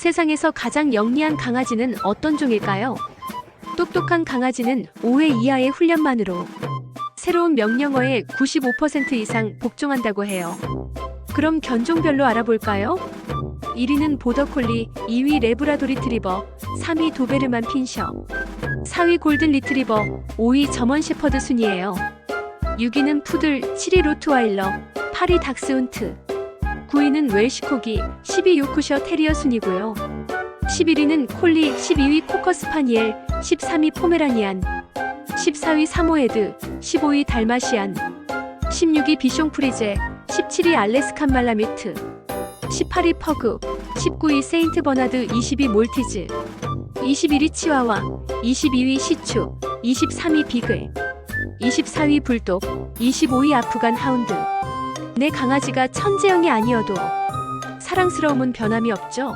세상에서 가장 영리한 강아지는 어떤 종일까요? 똑똑한 강아지는 5회 이하의 훈련만으로 새로운 명령어의 95% 이상 복종한다고 해요. 그럼 견종별로 알아볼까요? 1위는 보더콜리, 2위 레브라도 리트리버, 3위 도베르만 핀셔, 4위 골든 리트리버, 5위 점원 shepherd 순이에요. 6위는 푸들, 7위 로트와일러, 8위 닥스훈트, 9위는 웰시코기, 10위 요크셔 테리어 순이고요. 11위는 콜리, 12위 코커 스 파니엘, 13위 포메라니안, 14위 사모에드, 15위 달마시안, 16위 비숑 프리제, 17위 알래스칸 말라뮤트, 18위 퍼그, 19위 세인트 버나드, 20위 몰티즈, 21위 치와와, 22위 시추, 23위 비글, 24위 불독, 25위 아프간 하운드. 내 강아지가 천재형이 아니어도 사랑스러움은 변함이 없죠?